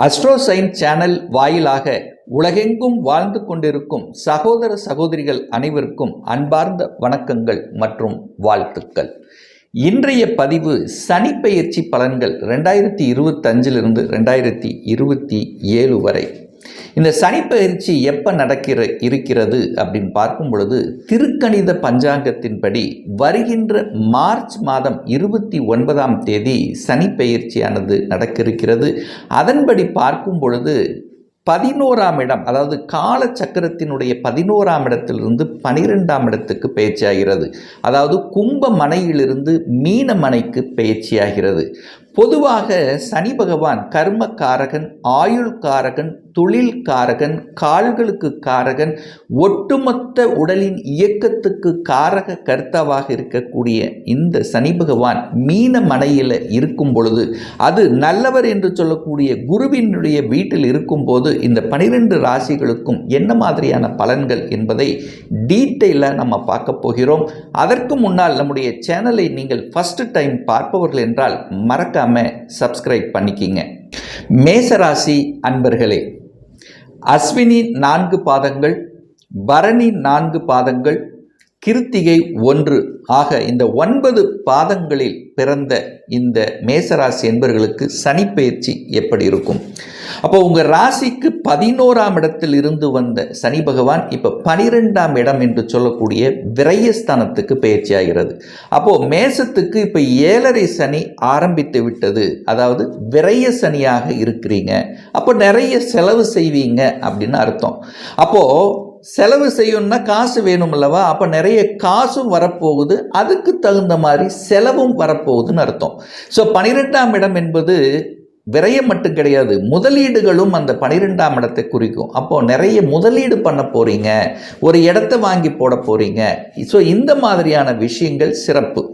அஸ்ட்ரோசைன் channel வாயிலாக உலகெங்கும் வாழ்ந்து கொண்டிருக்கும் சகோதர சகோதரிகள் அனைவருக்கும் அன்பார்ந்த வணக்கங்கள் மற்றும் வாழ்த்துக்கள். இன்றைய பதிவு சனிப்பெயர்ச்சி பலன்கள் ரெண்டாயிரத்தி இருபத்தஞ்சிலிருந்து ரெண்டாயிரத்தி இருபத்தி ஏழு வரை. இந்த சனிப்பயிற்சி எப்போ நடக்கிற இருக்கிறது அப்படின்னு பார்க்கும் பொழுது திருக்கணித பஞ்சாங்கத்தின்படி வருகின்ற மார்ச் மாதம் இருபத்தி ஒன்பதாம் தேதி சனிப்பயிற்சியானது நடக்க இருக்கிறது அதன்படி பார்க்கும் பொழுது பதினோராம் இடம் அதாவது கால சக்கரத்தினுடைய பதினோராம் இடத்திலிருந்து பனிரெண்டாம் இடத்துக்கு பயிற்சியாகிறது. அதாவது கும்ப மனையிலிருந்து மீன மனைக்கு பயிற்சியாகிறது. பொதுவாக சனி பகவான் கர்மக்காரகன் ஆயுள்காரகன் தொழில் காரகன் கால்களுக்கு காரகன் ஒட்டுமொத்த உடலின் இயக்கத்துக்கு காரக கர்த்தாவாக இருக்கக்கூடிய இந்த சனி பகவான் மீன மனையில் இருக்கும் பொழுது அது நல்லவர் என்று சொல்லக்கூடிய குருவினுடைய வீட்டில் இருக்கும்போது இந்த பனிரெண்டு ராசிகளுக்கும் என்ன மாதிரியான பலன்கள் என்பதை டீட்டெயிலாக நம்ம பார்க்க போகிறோம். அதற்கு முன்னால் நம்முடைய சேனலை நீங்கள் ஃபஸ்ட்டு டைம் பார்ப்பவர்கள் என்றால் மறக்காமல் சப்ஸ்கிரைப் பண்ணிக்கிங்க. மேசராசி அன்பர்களே அஸ்வினி நான்கு பாதங்கள் பரணி நான்கு பாதங்கள் கிருத்திகை ஒன்று. ஆக இந்த ஒன்பது பாதங்களில் பிறந்த இந்த மேசராசி என்பவர்களுக்கு சனிப்பெயர்ச்சி எப்படி இருக்கும்? அப்போ உங்கள் ராசிக்கு பதினோராம் இடத்தில் இருந்து வந்த சனி பகவான் இப்போ பனிரெண்டாம் இடம் என்று சொல்லக்கூடிய விரயஸ்தானத்துக்கு பயிற்சி ஆகிறது அப்போது மேசத்துக்கு இப்போ ஏழரை சனி ஆரம்பித்து விட்டது. அதாவது விரய சனியாக இருக்கிறீங்க. அப்போ நிறைய செலவு செய்வீங்க அப்படின்னு அர்த்தம். அப்போது செலவு செய்யணும்னா காசு வேணும் அல்லவா அப்போ நிறைய காசும் வரப்போகுது. அதுக்கு தகுந்த மாதிரி செலவும் வரப்போகுதுன்னு அர்த்தம். ஸோ பனிரெண்டாம் இடம் என்பது விரயம் மட்டும் கிடையாது. முதலீடுகளும் அந்த பனிரெண்டாம் இடத்தை குறிக்கும். அப்போது நிறைய முதலீடு பண்ண போகிறீங்க ஒரு இடத்த வாங்கி போட போகிறீங்க ஸோ இந்த மாதிரியான விஷயங்கள் சிறப்பு.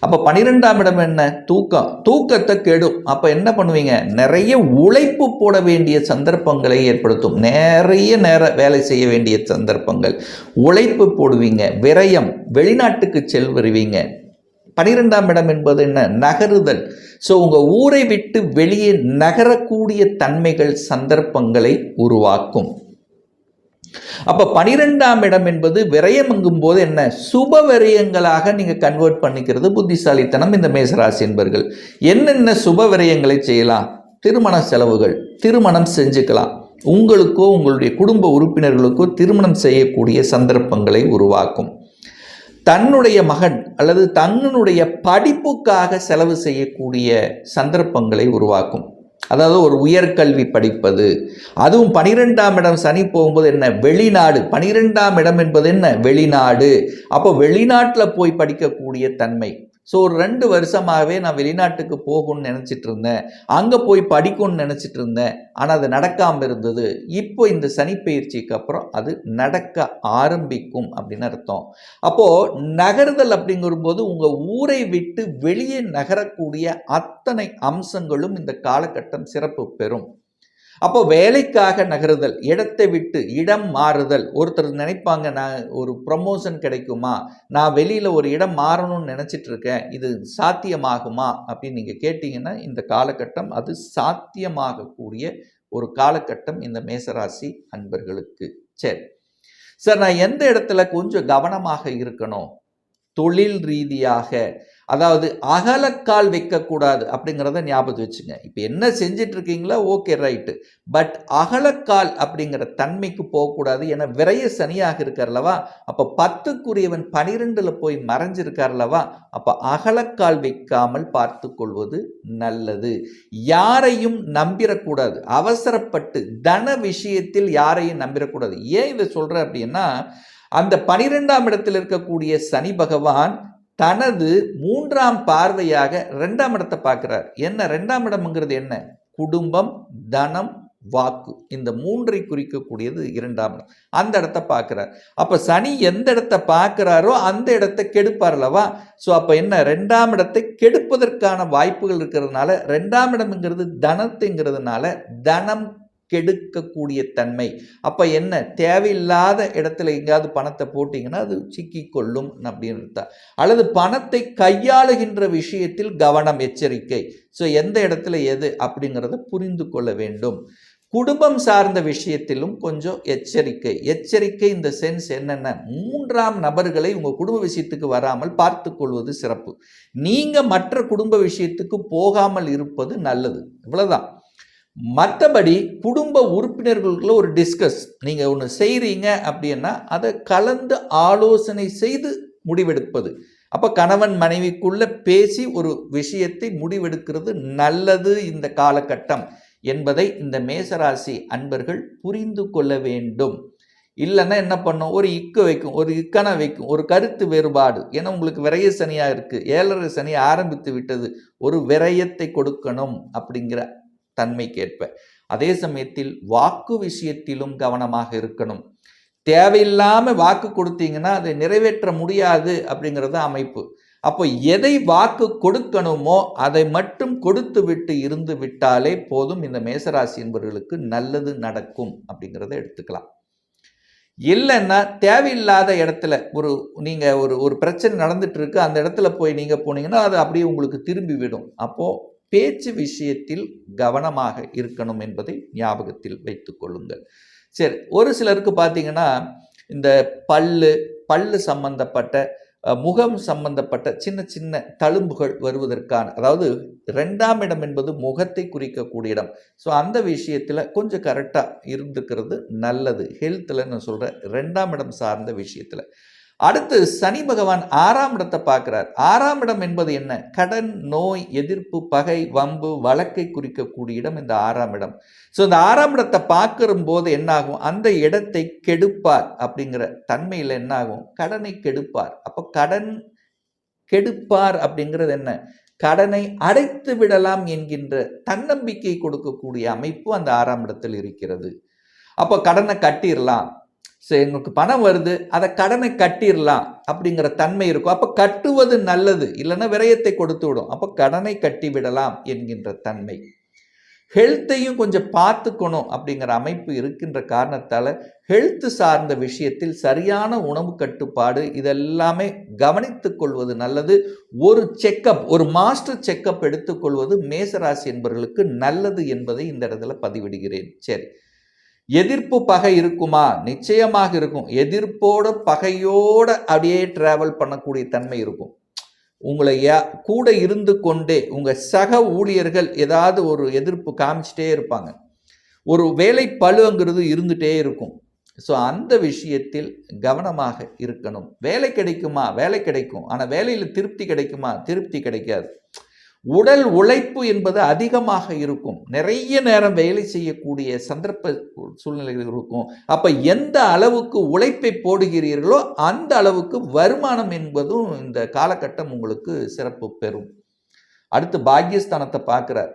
அப்போ பனிரெண்டாம் இடம் என்ன? தூக்கம். தூக்கத்தை கெடும். அப்போ என்ன பண்ணுவீங்க? நிறைய உழைப்பு போட வேண்டிய சந்தர்ப்பங்களை ஏற்படுத்தும். நிறைய நேர வேலை செய்ய வேண்டிய சந்தர்ப்பங்கள். உழைப்பு போடுவீங்க. விரயம். வெளிநாட்டுக்கு செல் வருவீங்க பனிரெண்டாம் இடம் என்பது என்ன? நகருதல். ஸோ உங்கள் ஊரை விட்டு வெளியே நகரக்கூடிய தன்மைகள் சந்தர்ப்பங்களை உருவாக்கும். அப்போ பனிரெண்டாம் இடம் என்பது விரயமங்கும் போது என்ன? சுப விரயங்களாக நீங்கள் கன்வெர்ட் பண்ணிக்கிறது புத்திசாலித்தனம் இந்த மேசராசி என்பர்கள். என்னென்ன சுப விரயங்களை செய்யலாம்? திருமண செலவுகள் திருமணம் செஞ்சுக்கலாம். உங்களுக்கோ உங்களுடைய குடும்ப உறுப்பினர்களுக்கோ திருமணம் செய்யக்கூடிய சந்தர்ப்பங்களை உருவாக்கும். தன்னுடைய மகன் அல்லது தன்னுடைய படிப்புக்காக செலவு செய்யக்கூடிய சந்தர்ப்பங்களை உருவாக்கும். அதாவது ஒரு உயர்கல்வி படிப்பது. அதுவும் பனிரெண்டாம் இடம் சனி போகும்போது என்ன? வெளிநாடு. பனிரெண்டாம் இடம் என்பது என்ன? வெளிநாடு. அப்போ வெளிநாட்டில் போய் படிக்கக்கூடிய தன்மை. ஸோ ஒரு ரெண்டு வருஷமாகவே நான் வெளிநாட்டுக்கு போகணும்னு நினச்சிட்டு இருந்தேன் அங்கே போய் படிக்கணும்னு நினச்சிட்டு இருந்தேன் ஆனால் அது நடக்காமல் இருந்தது. இப்போ இந்த சனிப்பயிற்சிக்கு அப்புறம் அது நடக்க ஆரம்பிக்கும் அப்படின்னு அர்த்தம். அப்போது நகர்தல் அப்படிங்கும்போது உங்கள் ஊரை விட்டு வெளியே நகரக்கூடிய அத்தனை அம்சங்களும் இந்த காலகட்டம் சிறப்பு பெறும். அப்போ வேலைக்காக நகருதல் இடத்தை விட்டு இடம் மாறுதல். ஒருத்தர் நினைப்பாங்க நான் ஒரு ப்ரமோஷன் கிடைக்குமா? நான் வெளியில் ஒரு இடம் மாறணும்னு நினச்சிட்டு இருக்கேன் இது சாத்தியமாகுமா? அப்படின்னு நீங்கள் கேட்டிங்கன்னா இந்த காலகட்டம் அது சாத்தியமாகக்கூடிய ஒரு காலகட்டம் இந்த மேசராசி அன்பர்களுக்கு. சரி. சார் நான் எந்த இடத்துல கொஞ்சம் கவனமாக இருக்கணும்? தொழில் ரீதியாக அதாவது அகலக்கால் வைக்கக்கூடாது அப்படிங்கிறத ஞாபகம் வச்சுங்க. இப்போ என்ன செஞ்சிட்டு இருக்கீங்களோ ஓகே ரைட்டு. பட் அகலக்கால் அப்படிங்கிற தன்மைக்கு போகக்கூடாது. ஏன்னா விரைய சனியாக இருக்கார்லவா அப்போ பத்துக்குரியவன் பனிரெண்டில் போய் மறைஞ்சிருக்கார்லவா அப்போ அகலக்கால் வைக்காமல் பார்த்து கொள்வது நல்லது. யாரையும் நம்பிடக்கூடாது அவசரப்பட்டு தன விஷயத்தில் யாரையும் நம்பிடக்கூடாது ஏன் இதை சொல்கிறேன் அப்படின்னா அந்த பனிரெண்டாம் இடத்தில் இருக்கக்கூடிய சனி பகவான் தனது மூன்றாம் பார்வையாக ரெண்டாம் இடத்தை பார்க்குறார். என்ன? ரெண்டாம் இடம்ங்கிறது என்ன? குடும்பம் தனம் வாக்கு. இந்த மூன்றை குறிக்கக்கூடியது இரண்டாம் இடம். அந்த இடத்த பார்க்குறார். அப்போ சனி எந்த இடத்த பார்க்குறாரோ அந்த இடத்த கெடுப்பார் அல்லவா? ஸோ அப்போ என்ன? ரெண்டாம் இடத்தை கெடுப்பதற்கான வாய்ப்புகள் இருக்கிறதுனால ரெண்டாம் இடம்ங்கிறது தனத்துங்கிறதுனால தனம் கெடுக்கக்கூடிய தன்மை. அப்போ என்ன? தேவையில்லாத இடத்துல எங்கேயாவது பணத்தை போட்டிங்கன்னா அது சிக்கி கொள்ளும் அப்படின்னு அல்லது பணத்தை கையாளுகின்ற விஷயத்தில் கவனம் எச்சரிக்கை. ஸோ எந்த இடத்துல எது அப்படிங்கிறத புரிந்து கொள்ள வேண்டும். குடும்பம் சார்ந்த விஷயத்திலும் கொஞ்சம் எச்சரிக்கை. எச்சரிக்கை இந்த சென்ஸ் என்னென்ன? மூன்றாம் நபர்களை உங்கள் குடும்ப விஷயத்துக்கு வராமல் பார்த்து கொள்வது சிறப்பு. நீங்கள் மற்ற குடும்ப விஷயத்துக்கு போகாமல் இருப்பது நல்லது. இவ்வளோதான் மற்றபடி குடும்ப உறுப்பினர்களுக்குள்ள ஒரு டிஸ்கஸ் நீங்கள் ஒன்று செய்கிறீங்க அப்படின்னா அதை கலந்து ஆலோசனை செய்து முடிவெடுப்பது. அப்போ கணவன் மனைவிக்குள்ளே பேசி ஒரு விஷயத்தை முடிவெடுக்கிறது நல்லது இந்த காலகட்டம் என்பதை இந்த மேசராசி அன்பர்கள் புரிந்து கொள்ள வேண்டும். இல்லைன்னா என்ன பண்ணும்? ஒரு இக்கு வைக்கும் ஒரு இக்கனை வைக்கும் ஒரு கருத்து வேறுபாடு. ஏன்னா உங்களுக்கு விரைய சனியாக இருக்குது ஏழரை சனி ஆரம்பித்து விட்டது. ஒரு விரயத்தை கொடுக்கணும் அப்படிங்கிற தன்மைக்கேற்ப. அதே சமயத்தில் வாக்கு விஷயத்திலும் கவனமாக இருக்கணும். தேவையில்லாமல் வாக்கு கொடுத்தீங்கன்னா அதை நிறைவேற்ற முடியாது அப்படிங்கிறது அமைப்பு. அப்போ எதை வாக்கு கொடுக்கணுமோ அதை மட்டும் கொடுத்து விட்டு இருந்து விட்டாலே போதும் இந்த மேசராசி என்பவர்களுக்கு நல்லது நடக்கும் அப்படிங்கிறத எடுத்துக்கலாம். இல்லைன்னா தேவையில்லாத இடத்துல ஒரு நீங்கள் ஒரு ஒரு பிரச்சனை நடந்துட்டு இருக்கு. அந்த இடத்துல போய் நீங்கள் போனீங்கன்னா அது அப்படியே உங்களுக்கு திரும்பி விடும். அப்போது பேச்சு விஷயத்தில் கவனமாக இருக்கணும் என்பதை ஞாபகத்தில் வைத்து கொள்ளுங்கள். சரி ஒரு சிலருக்கு பார்த்தீங்கன்னா இந்த பல்லு பல்லு சம்பந்தப்பட்ட முகம் சம்பந்தப்பட்ட சின்ன சின்ன தழும்புகள் வருவதற்கான அதாவது ரெண்டாம் இடம் என்பது முகத்தை குறிக்கக்கூடிய இடம். ஸோ அந்த விஷயத்தில் கொஞ்சம் கரெக்டாக இருந்துக்கிறது நல்லது. ஹெல்த்தில் நான் சொல்கிறேன் ரெண்டாம் இடம் சார்ந்த விஷயத்தில். அடுத்து சனி பகவான் ஆறாம் இடத்தை பார்க்கிறார். ஆறாம் இடம் என்பது என்ன? கடன் நோய் எதிர்ப்பு பகை வம்பு வழக்கை குறிக்கக்கூடிய இடம் இந்த ஆறாம் இடம். ஸோ இந்த ஆறாம் இடத்தை பார்க்கிற போது என்னாகும்? அந்த இடத்தை கெடுப்பார் அப்படிங்கிற தன்மையில் என்னாகும்? கடனை கெடுப்பார். அப்போ கடன் கெடுப்பார் அப்படிங்கிறது என்ன? கடனை அடைத்து விடலாம் என்கின்ற தன்னம்பிக்கை கொடுக்கக்கூடிய அமைப்பு அந்த ஆறாம் இடத்தில் இருக்கிறது. அப்போ கடனை கட்டிடலாம் சரி எங்களுக்கு பணம் வருது அதை கடனை கட்டிடலாம் அப்படிங்கிற தன்மை இருக்கும். அப்போ கட்டுவது நல்லது இல்லைன்னா விரயத்தை கொடுத்து விடும். அப்போ கடனை கட்டி விடலாம் என்கின்ற தன்மை. ஹெல்த்தையும் கொஞ்சம் பார்த்துக்கணும் அப்படிங்கிற அமைப்பு இருக்கின்ற காரணத்தால் ஹெல்த் சார்ந்த விஷயத்தில் சரியான உணவு கட்டுப்பாடு இதெல்லாமே கவனித்து கொள்வது நல்லது. ஒரு செக்கப் ஒரு மாஸ்டர் செக்கப் எடுத்துக்கொள்வது மேசராசி என்பவர்களுக்கு நல்லது என்பதை இந்த இடத்துல பதிவிடுகிறேன். சரி. எதிர்ப்பு பகை இருக்குமா? நிச்சயமாக இருக்கும். எதிர்ப்போட பகையோட அப்படியே டிராவல் பண்ணக்கூடிய தன்மை இருக்கும். உங்களை யா- கூட இருந்து கொண்டே உங்கள் சக ஊழியர்கள் ஏதாவது ஒரு எதிர்ப்பு காமிச்சிட்டே இருப்பாங்க. ஒரு வேலை பழுங்கிறது இருந்துகிட்டே இருக்கும். ஸோ அந்த விஷயத்தில் கவனமாக இருக்கணும். வேலை கிடைக்குமா? வேலை கிடைக்கும். ஆனால் வேலையில் திருப்தி கிடைக்குமா? திருப்தி கிடைக்காது. உடல் உழைப்பு என்பது அதிகமாக இருக்கும். நிறைய நேரம் வேலை செய்யக்கூடிய சந்தர்ப்ப சூழ்நிலைகள் இருக்கும். அப்போ எந்த அளவுக்கு உழைப்பை போடுகிறீர்களோ அந்த அளவுக்கு வருமானம் என்பதும் இந்த காலகட்டம் உங்களுக்கு சிறப்பு பெறும். அடுத்து பாக்கியஸ்தானத்தை பார்க்குறார்.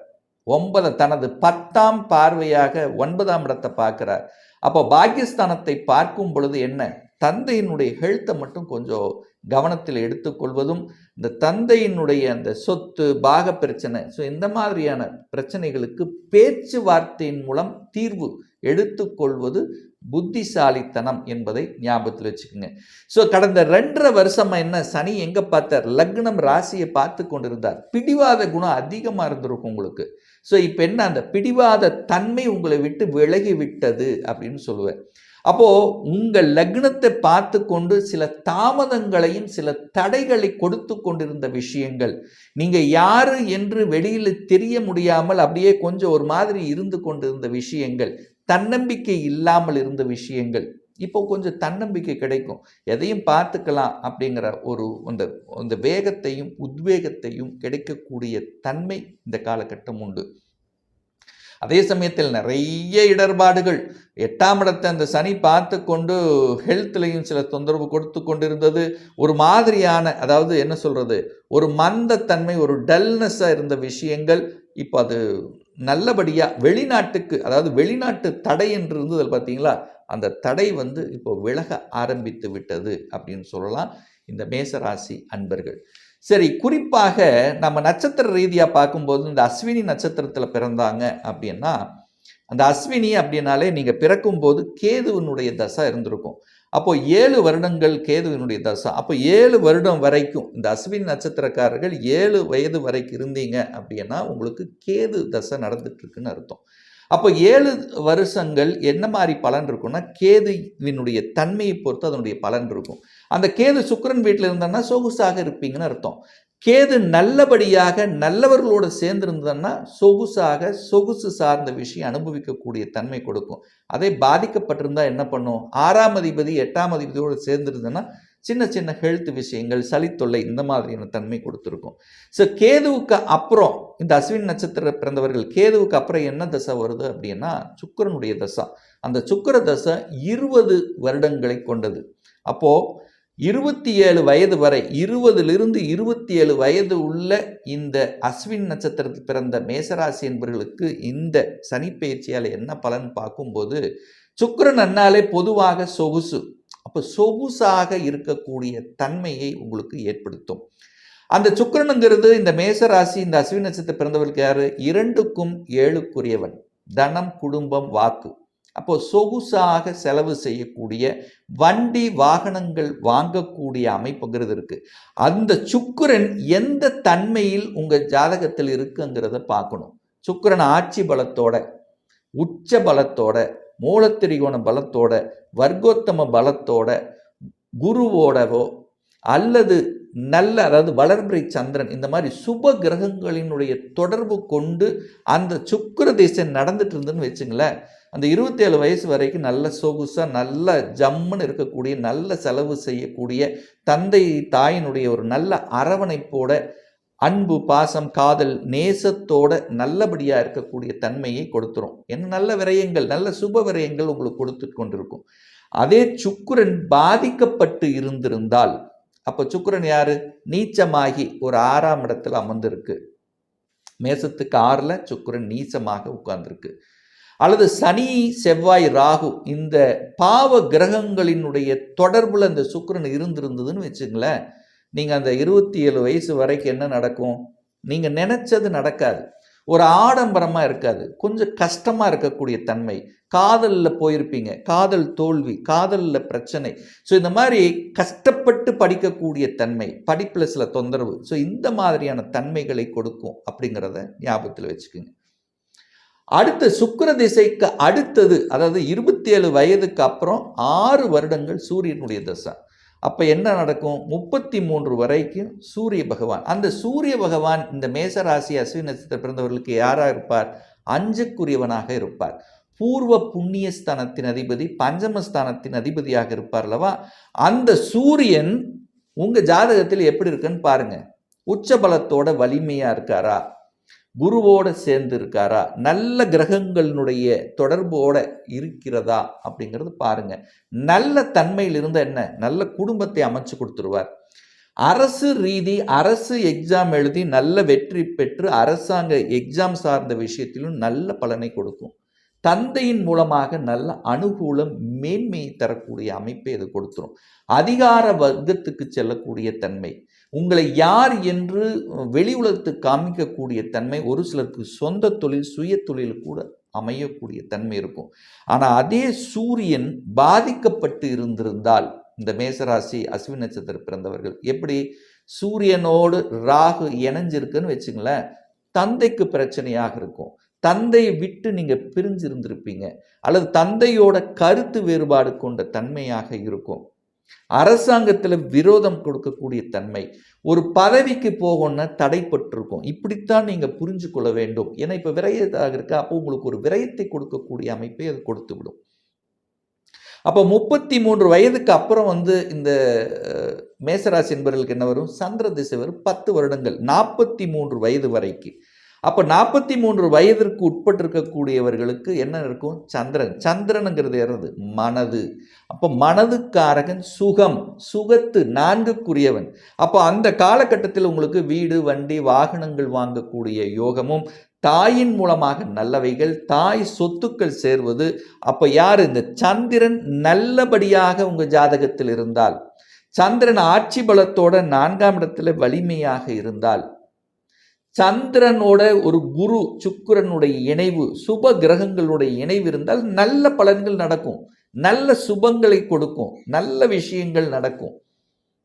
ஒன்பது தனது பத்தாம் பார்வையாக ஒன்பதாம் இடத்தை பார்க்குறார். அப்போ பாக்கியஸ்தானத்தை பார்க்கும் பொழுது என்ன? தந்தையினுடைய ஹெல்த்தை மட்டும் கொஞ்சம் கவனத்தில் எடுத்துக்கொள்வதும் இந்த தந்தையினுடைய அந்த சொத்து பாக பிரச்சனை ஸோ இந்த மாதிரியான பிரச்சனைகளுக்கு பேச்சுவார்த்தையின் மூலம் தீர்வு எடுத்துக்கொள்வது புத்திசாலித்தனம் என்பதை ஞாபகத்தில் வச்சுக்கோங்க. ஸோ கடந்த ரெண்டரை வருஷமாக என்ன சனி எங்கே பார்த்தார்? லக்னம் ராசியை பார்த்து கொண்டிருந்தார். பிடிவாத குணம் அதிகமாக இருந்திருக்கும் உங்களுக்கு. ஸோ இப்போ என்ன அந்த பிடிவாத தன்மை உங்களை விட்டு விலகி விட்டது அப்படின்னு சொல்லுவேன். அப்போது உங்கள் லக்னத்தை பார்த்து கொண்டு சில தாமதங்களையும் சில தடைகளை கொடுத்து கொண்டிருந்த விஷயங்கள் நீங்கள் யார் என்று வெளியில் தெரிய முடியாமல் அப்படியே கொஞ்சம் ஒரு மாதிரி இருந்து கொண்டிருந்த விஷயங்கள் தன்னம்பிக்கை இல்லாமல் இருந்த விஷயங்கள் இப்போ கொஞ்சம் தன்னம்பிக்கை கிடைக்கும். எதையும் பார்த்துக்கலாம் அப்படிங்கிற ஒரு அந்த அந்த வேகத்தையும் உத்வேகத்தையும் கிடைக்கக்கூடிய தன்மை இந்த காலகட்டம் உண்டு. அதே சமயத்தில் நிறைய இடர்பாடுகள். எட்டாம் இடத்தை அந்த சனி பார்த்து கொண்டு ஹெல்த்லையும் சில தொந்தரவு கொடுத்து கொண்டிருந்தது ஒரு மாதிரியான அதாவது என்ன சொல்கிறது ஒரு மந்தத்தன்மை ஒரு டல்னஸ்ஸாக இருந்த விஷயங்கள். இப்போ அது நல்லபடியாக வெளிநாட்டுக்கு அதாவது வெளிநாட்டு தடை என்று இருந்தது பார்த்தீங்களா அந்த தடை வந்து இப்போ விலக ஆரம்பித்து விட்டது அப்படின்னு சொல்லலாம். இந்த மேசராசி அன்பர்கள். சரி குறிப்பாக நம்ம நட்சத்திர ரீதியாக பார்க்கும்போது இந்த அஸ்வினி நட்சத்திரத்தில் பிறந்தாங்க அப்படின்னா அந்த அஸ்வினி அப்படின்னாலே நீங்கள் பிறக்கும்போது கேதுவினுடைய தசை இருந்திருக்கும். அப்போ ஏழு வருடங்கள் கேதுவினுடைய தசை. அப்போ ஏழு வருடம் வரைக்கும் இந்த அஸ்வினி நட்சத்திரக்காரர்கள் ஏழு வயது வரைக்கும் இருந்தீங்க அப்படின்னா உங்களுக்கு கேது தசை நடந்துட்டுருக்குன்னு அர்த்தம். அப்போ ஏழு வருஷங்கள் என்ன மாதிரி பலன் இருக்கும்னா கேதுவினுடைய தன்மையை பொறுத்து அதனுடைய பலன் இருக்கும். அந்த கேது சுக்கிரன் வீட்டில் இருந்தோன்னா சொகுசாக இருப்பீங்கன்னு அர்த்தம். கேது நல்லபடியாக நல்லவர்களோடு சேர்ந்திருந்ததுன்னா சொகுசாக சொகுசு சார்ந்த விஷயம் அனுபவிக்கக்கூடிய தன்மை கொடுக்கும். அதே பாதிக்கப்பட்டிருந்தால் என்ன பண்ணும்? ஆறாம் அதிபதி எட்டாம் அதிபதியோடு சேர்ந்திருந்ததுன்னா சின்ன சின்ன ஹெல்த் விஷயங்கள் சளித்தொல்லை இந்த மாதிரியான தன்மை கொடுத்துருக்கும். ஸோ கேதுவுக்கு அப்புறம் இந்த அஸ்வின் நட்சத்திர பிறந்தவர்கள் கேதுவுக்கு அப்புறம் என்ன தசை வருது அப்படின்னா சுக்கிரனுடைய தசை. அந்த சுக்கர தசை இருபது வருடங்களை கொண்டது. அப்போது இருபத்தி ஏழு வயது வரை இருபதிலிருந்து இருபத்தி ஏழு வயது உள்ள இந்த அஸ்வின் நட்சத்திரத்தில் பிறந்த மேசராசி என்பவர்களுக்கு இந்த சனிப்பெயர்ச்சியால் என்ன பலன் பார்க்கும்போது சுக்கரன் அண்ணாலே பொதுவாக சொகுசு. அப்போ சொகுசாக இருக்கக்கூடிய தன்மையை உங்களுக்கு ஏற்படுத்தும். அந்த சுக்கரனுங்கிறது இந்த மேசராசி இந்த அஸ்வின் நட்சத்திரம் பிறந்தவர்களுக்கு யாரு? இரண்டுக்கும் ஏழுக்குரியவன். தனம் குடும்பம் வாக்கு. அப்போ சொகுசாக செலவு செய்யக்கூடிய வண்டி வாகனங்கள் வாங்கக்கூடிய அமைப்புங்கிறது இருக்கு. அந்த சுக்கிரன் எந்த தன்மையில் உங்க ஜாதகத்தில் இருக்குங்கிறத பார்க்கணும். சுக்கிரன் ஆட்சி பலத்தோட உச்ச பலத்தோட மூலத்திரிகோண பலத்தோட வர்க்கோத்தம பலத்தோட குருவோடவோ அல்லது நல்ல அதாவது வளர்பிறை சந்திரன் இந்த மாதிரி சுப கிரகங்களினுடைய தொடர்பு கொண்டு அந்த சுக்கர திசை நடந்துட்டு இருந்துன்னு வச்சுங்களேன் அந்த இருபத்தேழு வயசு வரைக்கும் நல்ல சொகுசாக நல்ல ஜம்முன்னு இருக்கக்கூடிய நல்ல செலவு செய்யக்கூடிய தந்தை தாயினுடைய ஒரு நல்ல அரவணைப்போட அன்பு பாசம் காதல் நேசத்தோட நல்லபடியாக இருக்கக்கூடிய தன்மையை கொடுத்துரும். என்ன நல்ல விரயங்கள் நல்ல சுப விரயங்கள் உங்களுக்கு கொடுத்து கொண்டிருக்கும். அதே சுக்குரன் பாதிக்கப்பட்டு இருந்திருந்தால் அப்போ சுக்கரன் யார்? நீச்சமாகி ஒரு ஆறாம் இடத்துல அமர்ந்திருக்கு. மேசத்துக்கு ஆறில் சுக்கரன் நீச்சமாக உட்கார்ந்துருக்கு. அல்லது சனி செவ்வாய் ராகு இந்த பாவ கிரகங்களினுடைய தொடர்பில் இந்த சுக்கரன் இருந்திருந்ததுன்னு வச்சுங்களேன் நீங்கள் அந்த இருபத்தி ஏழு வயசு வரைக்கும் என்ன நடக்கும்? நீங்கள் நினச்சது நடக்காது. ஒரு ஆடம்பரமாக இருக்காது. கொஞ்சம் கஷ்டமாக இருக்கக்கூடிய தன்மை. காதலில் போயிருப்பீங்க. காதல் தோல்வி காதலில் பிரச்சனை. ஸோ இந்த மாதிரி கஷ்டப்பட்டு படிக்கக்கூடிய தன்மை படிப்பில் சில தொந்தரவு. ஸோ இந்த மாதிரியான தன்மைகளை கொடுக்கும் அப்படிங்கிறத ஞாபகத்தில் வச்சுக்கோங்க. அடுத்த சுக்கர திசைக்கு அடுத்தது அதாவது இருபத்தி ஏழு வயதுக்கு அப்புறம் ஆறு வருடங்கள் சூரியனுடைய தசை. அப்போ என்ன நடக்கும்? முப்பத்தி மூன்று வரைக்கும் சூரிய பகவான். அந்த சூரிய பகவான் இந்த மேசராசி அஸ்வின் நட்சத்திர பிறந்தவர்களுக்கு யாராக இருப்பார்? அஞ்சுக்குரியவனாக இருப்பார். பூர்வ புண்ணியஸ்தானத்தின் அதிபதி பஞ்சமஸ்தானத்தின் அதிபதியாக இருப்பார் அல்லவா? அந்த சூரியன் உங்கள் ஜாதகத்தில் எப்படி இருக்குன்னு பாருங்கள் உச்சபலத்தோட வலிமையாக இருக்காரா? குருவோடு சேர்ந்து இருக்காரா? நல்ல கிரகங்களினுடைய தொடர்போட இருக்கிறதா? அப்படிங்கிறது பாருங்க. நல்ல தன்மையில் இருந்த என்ன? நல்ல குடும்பத்தை அமைச்சு கொடுத்துருவார். அரசு ரீதி அரசு எக்ஸாம் எழுதி நல்ல வெற்றி பெற்று அரசாங்க எக்ஸாம் சார்ந்த விஷயத்திலும் நல்ல பலனை கொடுக்கும். தந்தையின் மூலமாக நல்ல அனுகூலம் மேன்மையை தரக்கூடிய அமைப்பை இது கொடுத்துரும். அதிகார வர்க்கத்துக்கு செல்லக்கூடிய தன்மை. உங்களை யார் என்று வெளி உலகத்துக்கு காமிக்கக்கூடிய தன்மை ஒரு சிலருக்கு சொந்த தொழில் சுய தொழில் கூட அமையக்கூடிய தன்மை இருக்கும். ஆனால் அதே சூரியன் பாதிக்கப்பட்டு இருந்திருந்தால் இந்த மேசராசி அஸ்வின் நட்சத்திர பிறந்தவர்கள் எப்படி? சூரியனோடு ராகு இணைஞ்சிருக்குன்னு வச்சுங்களேன் தந்தைக்கு பிரச்சனையாக இருக்கும். தந்தையை விட்டு நீங்கள் பிரிஞ்சிருந்திருப்பீங்க. அல்லது தந்தையோட கருத்து வேறுபாடு கொண்ட தன்மையாக இருக்கும். அரசாங்கத்தில் விரோதம் கொடுக்கக்கூடிய தன்மை. ஒரு பதவிக்கு போகணும்னா தடைப்பட்டிருக்கும். இப்படித்தான் நீங்கள் புரிஞ்சு கொள்ள வேண்டும். ஏன்னா இப்போ விரயதாக இருக்கா. அப்போ உங்களுக்கு ஒரு விரயத்தை கொடுக்கக்கூடிய அமைப்பை அது கொடுத்து விடும் அப்போ முப்பத்தி மூன்று வயதுக்கு அப்புறம் வந்து இந்த மேசராசி என்பவர்களுக்கு என்ன வரும்? சந்திர திசை வரும். பத்து வருடங்கள். நாற்பத்தி மூன்று வயது வரைக்கும் அப்போ நாற்பத்தி மூன்று வயதிற்கு உட்பட்டிருக்கக்கூடியவர்களுக்கு என்ன இருக்கும்? சந்திரன். சந்திரனுங்கிறது ஏறது மனது. அப்போ மனதுக்காரகன் சுகம். சுகத்து நான்குக்குரியவன். அப்போ அந்த காலகட்டத்தில் உங்களுக்கு வீடு வண்டி வாகனங்கள் வாங்கக்கூடிய யோகமும் தாயின் மூலமாக நல்லவைகள் தாய் சொத்துக்கள் சேர்வது. அப்போ யார்? இந்த சந்திரன் நல்லபடியாக உங்கள் ஜாதகத்தில் இருந்தால். சந்திரன் ஆட்சி பலத்தோட நான்காம் இடத்துல வலிமையாக இருந்தால். சந்திரனோட ஒரு குரு சுக்கரனுடைய இணைவு சுப கிரகங்களுடைய இணைவு இருந்தால் நல்ல பலன்கள் நடக்கும். நல்ல சுபங்களை கொடுக்கும். நல்ல விஷயங்கள் நடக்கும்.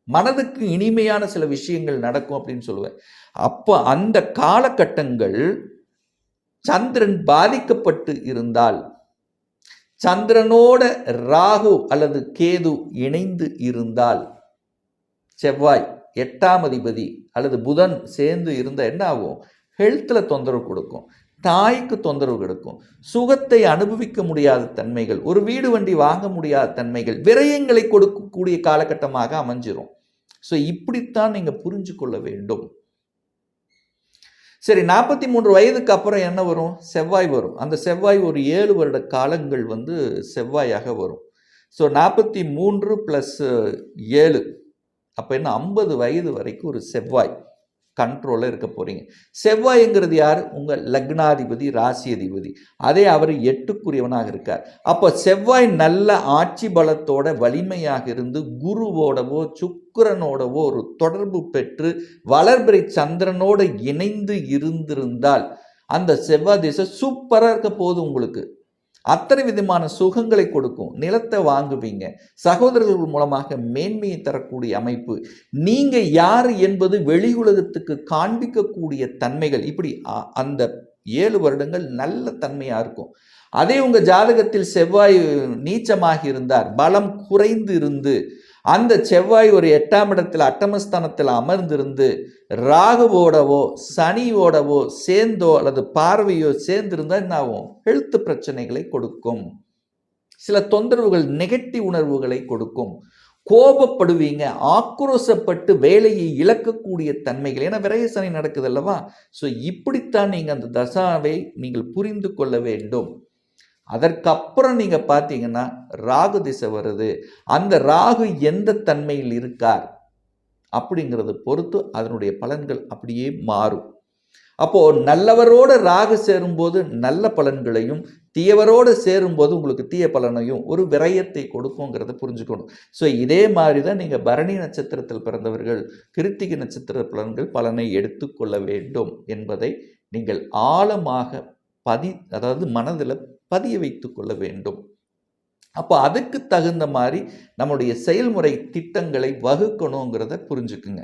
மனதுக்கு இனிமையான சில விஷயங்கள் நடக்கும் அப்படின்னு சொல்லுவேன். அப்போ அந்த காலகட்டங்கள் சந்திரன் பாதிக்கப்பட்டு இருந்தால் சந்திரனோட ராகு அல்லது கேது இணைந்து இருந்தால் செவ்வாய் எட்டாம் அதிபதி அல்லது புதன் சேர்ந்து இருந்தால் என்ன ஆகும்? ஹெல்த்தில் தொந்தரவு கொடுக்கும். தாய்க்கு தொந்தரவு கொடுக்கும். சுகத்தை அனுபவிக்க முடியாத தன்மைகள் ஒரு வீடு வண்டி வாங்க முடியாத தன்மைகள் விரயங்களை கொடுக்கக்கூடிய காலகட்டமாக அமைஞ்சிரும். ஸோ இப்படித்தான் நீங்கள் புரிஞ்சு கொள்ள வேண்டும். சரி நாற்பத்தி மூன்று வயதுக்கு அப்புறம் என்ன வரும்? செவ்வாய் வரும். அந்த செவ்வாய் ஒரு ஏழு வருட காலங்கள் வந்து செவ்வாயாக வரும். ஸோ நாற்பத்தி மூன்று ப்ளஸ் ஏழு. அப்போ என்ன ஐம்பது வயது வரைக்கும் ஒரு செவ்வாய் கண்ட்ரோலில் இருக்க போகிறீங்க செவ்வாய்ங்கிறது யார்? உங்கள் லக்னாதிபதி ராசி அதிபதி அதே அவர் எட்டுக்குரியவனாக இருக்கார். அப்போ செவ்வாய் நல்ல ஆட்சி பலத்தோட வலிமையாக இருந்து குருவோடவோ சுக்கரனோடவோ ஒரு தொடர்பு பெற்று வளர்பிறை சந்திரனோட இணைந்து இருந்திருந்தால் அந்த செவ்வாய் திசை சூப்பராக இருக்க போகுது உங்களுக்கு. அத்தனை விதமான சுகங்களை கொடுக்கும். நிலத்தை வாங்குவீங்க. சகோதரர்கள் மூலமாக மேன்மையை தரக்கூடிய அமைப்பு. நீங்க யார் என்பது வெளி உலகத்துக்கு காண்பிக்கக்கூடிய தன்மைகள். இப்படி அ- அந்த ஏழு வருடங்கள் நல்ல தன்மையா இருக்கும். அதே உங்க ஜாதகத்தில் செவ்வாய் நீச்சமாக இருந்தார். பலம் குறைந்து இருந்து அந்த செவ்வாய் ஒரு எட்டாம் இடத்தில் அட்டமஸ்தானத்தில் அமர்ந்திருந்து ராகுவோடவோ சனியோடவோ சேர்ந்தோ அல்லது பார்வையோ சேர்ந்திருந்தால் என்ன ஆகும் ஹெல்த் பிரச்சனைகளை கொடுக்கும். சில தொந்தரவுகள் நெகட்டிவ் உணர்வுகளை கொடுக்கும். கோபப்படுவீங்க ஆக்ரோசப்பட்டு வேலையை இழக்கக்கூடிய தன்மைகள். ஏன்னா விரயசனை நடக்குது அல்லவா? ஸோ இப்படித்தான் நீங்கள் அந்த தசாவை நீங்கள் புரிந்து கொள்ள வேண்டும். அதற்கப்புறம் நீங்கள் பார்த்தீங்கன்னா ராகு திசை வருது. அந்த ராகு எந்த தன்மையில் இருக்கார்? அப்படிங்கிறத பொறுத்து அதனுடைய பலன்கள் அப்படியே மாறும். அப்போது நல்லவரோட ராகு சேரும்போது நல்ல பலன்களையும் தீயவரோடு சேரும்போது உங்களுக்கு தீய பலனையும் ஒரு விரயத்தை கொடுக்குங்கிறத புரிஞ்சுக்கணும். ஸோ இதே மாதிரி தான் நீங்கள் பரணி நட்சத்திரத்தில் பிறந்தவர்கள் கிருத்திகை நட்சத்திர பலன்கள் பலனை எடுத்துக்கொள்ள வேண்டும் என்பதை நீங்கள் ஆழமாக பதி அதாவது மனதில் பதிய வைத்து கொள்ள வேண்டும். அப்போ அதுக்கு தகுந்த மாதிரி நம்முடைய செயல்முறை திட்டங்களை வகுக்கணுங்கிறத புரிஞ்சுக்குங்க.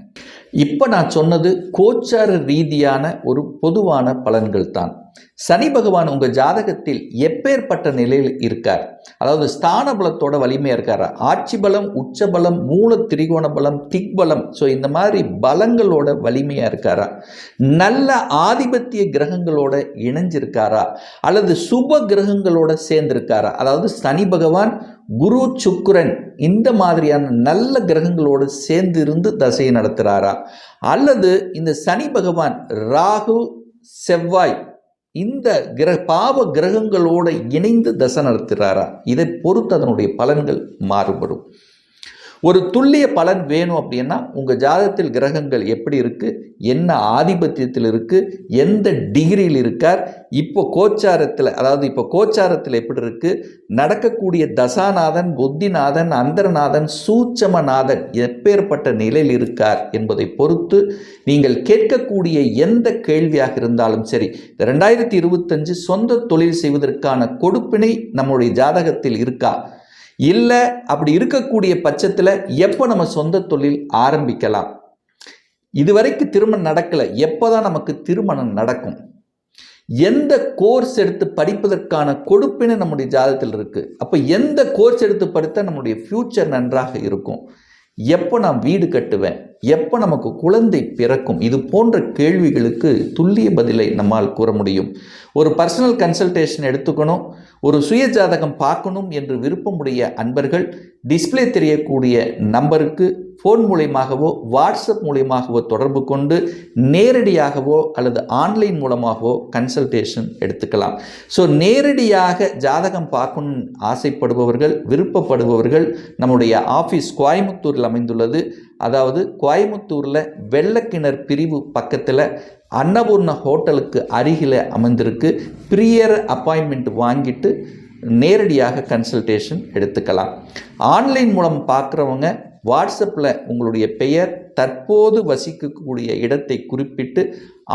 இப்போ நான் சொன்னது கோச்சார ரீதியான ஒரு பொதுவான பலன்கள் தான். சனி பகவான் உங்கள் ஜாதகத்தில் எப்பேற்பட்ட நிலையில் இருக்கார்? அதாவது ஸ்தான பலத்தோட வலிமையாக இருக்காரா? ஆட்சி பலம் உச்ச பலம் மூல திரிகோண பலம் திக்பலம் ஸோ இந்த மாதிரி பலங்களோட வலிமையாக இருக்காரா? நல்ல ஆதிபத்திய கிரகங்களோட இணைஞ்சிருக்காரா? அல்லது சுப கிரகங்களோட சேர்ந்திருக்காரா? அதாவது சனி பகவான் குரு சுக்கிரன் இந்த மாதிரியான நல்ல கிரகங்களோடு சேர்ந்து இருந்து தசையை நடத்துகிறாரா அல்லது இந்த சனி பகவான் ராகு செவ்வாய் இந்த கிர பாவ கிரகங்களோடு இணைந்து தசை நடத்துகிறாரா இதை பொறுத்து அதனுடைய பலன்கள் மாறுபடும். ஒரு துல்லிய பலன் வேணும் அப்படின்னா உங்கள் ஜாதகத்தில் கிரகங்கள் எப்படி இருக்குது என்ன ஆதிபத்தியத்தில் இருக்குது எந்த டிகிரியில் இருக்கார்? இப்போ கோச்சாரத்தில் அதாவது இப்போ கோச்சாரத்தில் எப்படி இருக்குது நடக்கக்கூடிய தசாநாதன் புத்திநாதன் அந்தரநாதன் சூட்சமநாதன் எப்பேற்பட்ட நிலையில் இருக்கார் என்பதை பொறுத்து நீங்கள் கேட்கக்கூடிய எந்த கேள்வியாக இருந்தாலும் சரி ரெண்டாயிரத்தி இருபத்தஞ்சு சொந்த தொழில் செய்வதற்கான கொடுப்பினை நம்முடைய ஜாதகத்தில் இருக்கா? இல்லை அப்படி இருக்கக்கூடிய பட்சத்தில் எப்போ நம்ம சொந்த தொழில் ஆரம்பிக்கலாம்? இதுவரைக்கும் திருமணம் நடக்கலை. எப்போ தான் நமக்கு திருமணம் நடக்கும்? எந்த கோர்ஸ் எடுத்து படிப்பதற்கான கொடுப்பினை நம்முடைய ஜாதகத்தில் இருக்குது அப்போ எந்த கோர்ஸ் எடுத்து படித்தால் நம்முடைய ஃப்யூச்சர் நன்றாக இருக்கும்? எப்போ நான் வீடு கட்டுவேன்? எப்போ நமக்கு குழந்தை பிறக்கும்? இது போன்ற கேள்விகளுக்கு துல்லிய பதிலை நம்மால் கூற முடியும். ஒரு பர்சனல் கன்சல்டேஷன் எடுத்துக்கணும் ஒரு சுய ஜாதகம் பார்க்கணும் என்று விருப்பமுடைய அன்பர்கள் டிஸ்ப்ளே தெரியக்கூடிய நம்பருக்கு ஃபோன் மூலியமாகவோ வாட்ஸ்அப் மூலியமாகவோ தொடர்பு கொண்டு நேரடியாகவோ அல்லது ஆன்லைன் மூலமாகவோ கன்சல்டேஷன் எடுத்துக்கலாம். ஸோ நேரடியாக ஜாதகம் பார்க்கணும்னு ஆசைப்படுபவர்கள் விருப்பப்படுபவர்கள் நம்முடைய ஆஃபீஸ் கோயம்புத்தூரில் அமைந்துள்ளது. அதாவது கோயம்புத்தூரில் வெள்ளக்கிணர் பிரிவு பக்கத்தில் அன்னபூர்ண ஹோட்டலுக்கு அருகில் அமைந்திருக்கு. ப்ரியர் அப்பாயின்மெண்ட் வாங்கிட்டு நேரடியாக கன்சல்டேஷன் எடுத்துக்கலாம். ஆன்லைன் மூலம் பார்க்குறவங்க வாட்ஸ்அப்பில் உங்களுடைய பெயர் தற்போது வசிக்கக்கூடிய இடத்தை குறிப்பிட்டு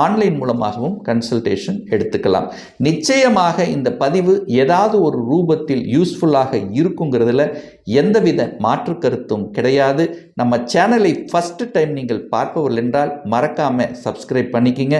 ஆன்லைன் மூலமாகவும் கன்சல்டேஷன் எடுத்துக்கலாம். நிச்சயமாக இந்த பதிவு ஏதாவது ஒரு ரூபத்தில் யூஸ்ஃபுல்லாக இருக்குங்கிறதுல எந்தவித மாற்று கருத்தும் கிடையாது. நம்ம சேனலை ஃபஸ்ட்டு டைம் நீங்கள் பார்ப்பவர்கள் என்றால் மறக்காமல் சப்ஸ்கிரைப் பண்ணிக்கிங்க.